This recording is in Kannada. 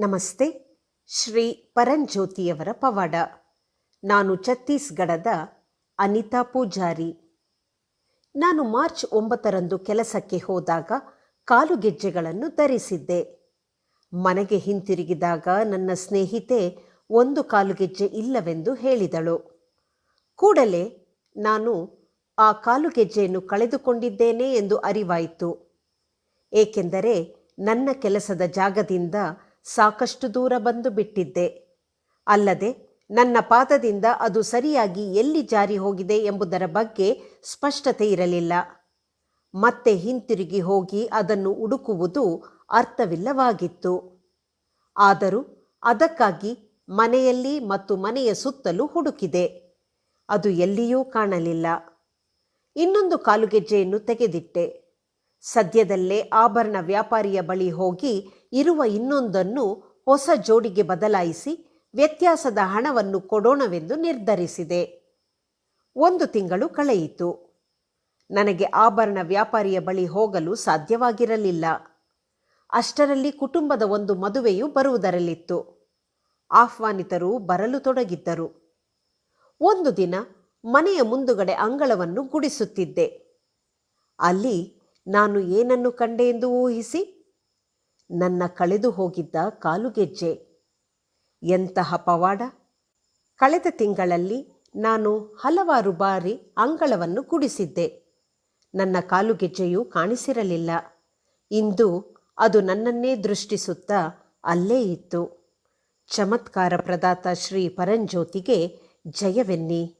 ನಮಸ್ತೆ, ಶ್ರೀ ಪರಂಜ್ಯೋತಿಯವರ ಪವಾಡ. ನಾನು ಛತ್ತೀಸ್ಗಢದ ಅನಿತಾ ಪೂಜಾರಿ. ನಾನು ಮಾರ್ಚ್ ಒಂಬತ್ತರಂದು ಕೆಲಸಕ್ಕೆ ಹೋದಾಗ ಕಾಲುಗೆಜ್ಜೆಗಳನ್ನು ಧರಿಸಿದ್ದೆ. ಮನೆಗೆ ಹಿಂತಿರುಗಿದಾಗ ನನ್ನ ಸ್ನೇಹಿತೆ ಒಂದು ಕಾಲುಗೆಜ್ಜೆ ಇಲ್ಲವೆಂದು ಹೇಳಿದಳು. ಕೂಡಲೇ ನಾನು ಆ ಕಾಲುಗೆಜ್ಜೆಯನ್ನು ಕಳೆದುಕೊಂಡಿದ್ದೇನೆ ಎಂದು ಅರಿವಾಯಿತು. ಏಕೆಂದರೆ ನನ್ನ ಕೆಲಸದ ಜಾಗದಿಂದ ಸಾಕಷ್ಟು ದೂರ ಬಂದು ಬಿಟ್ಟಿದ್ದೆ. ಅಲ್ಲದೆ ನನ್ನ ಪಾದದಿಂದ ಅದು ಸರಿಯಾಗಿ ಎಲ್ಲಿ ಜಾರಿ ಹೋಗಿದೆ ಎಂಬುದರ ಬಗ್ಗೆ ಸ್ಪಷ್ಟತೆ ಇರಲಿಲ್ಲ. ಮತ್ತೆ ಹಿಂತಿರುಗಿ ಹೋಗಿ ಅದನ್ನು ಹುಡುಕುವುದು ಅರ್ಥವಿಲ್ಲವಾಗಿತ್ತು. ಆದರೂ ಅದಕ್ಕಾಗಿ ಮನೆಯಲ್ಲಿ ಮತ್ತು ಮನೆಯ ಸುತ್ತಲೂ ಹುಡುಕಿದೆ. ಅದು ಎಲ್ಲಿಯೂ ಕಾಣಲಿಲ್ಲ. ಇನ್ನೊಂದು ಕಾಲುಗೆಜ್ಜೆಯನ್ನು ತೆಗೆದಿಟ್ಟೆ. ಸದ್ಯದಲ್ಲೇ ಆಭರಣ ವ್ಯಾಪಾರಿಯ ಬಳಿ ಹೋಗಿ ಇರುವ ಇನ್ನೊಂದನ್ನು ಹೊಸ ಜೋಡಿಗೆ ಬದಲಾಯಿಸಿ ವ್ಯತ್ಯಾಸದ ಹಣವನ್ನು ಕೊಡೋಣವೆಂದು ನಿರ್ಧರಿಸಿದೆ. ಒಂದು ತಿಂಗಳು ಕಳೆಯಿತು. ನನಗೆ ಆಭರಣ ವ್ಯಾಪಾರಿಯ ಬಳಿ ಹೋಗಲು ಸಾಧ್ಯವಾಗಿರಲಿಲ್ಲ. ಅಷ್ಟರಲ್ಲಿ ಕುಟುಂಬದ ಒಂದು ಮದುವೆಯು ಬರುವುದರಲ್ಲಿತ್ತು. ಆಹ್ವಾನಿತರು ಬರಲು ತೊಡಗಿದ್ದರು. ಒಂದು ದಿನ ಮನೆಯ ಮುಂದುಗಡೆ ಅಂಗಳವನ್ನು ಗುಡಿಸುತ್ತಿದ್ದೆ. ಅಲ್ಲಿ ನಾನು ಏನನ್ನು ಕಂಡೆ ಎಂದು ಊಹಿಸಿ? ನನ್ನ ಕಳೆದು ಹೋಗಿದ್ದ ಕಾಲುಗೆಜ್ಜೆ. ಎಂತಹ ಪವಾಡ? ಕಳೆದ ತಿಂಗಳಲ್ಲಿ ನಾನು ಹಲವಾರು ಬಾರಿ ಅಂಗಳವನ್ನು ಕುಡಿಸಿದ್ದೆ ನನ್ನ ಕಾಲುಗೆಜ್ಜೆಯು ಕಾಣಿಸಿರಲಿಲ್ಲ. ಇಂದು ಅದು ನನ್ನನ್ನೇ ದೃಷ್ಟಿಸುತ್ತಾ ಅಲ್ಲೇ ಇತ್ತು. ಚಮತ್ಕಾರ ಪ್ರದಾತ ಶ್ರೀ ಪರಂಜ್ಯೋತಿಗೆ ಜಯವೆನ್ನಿ.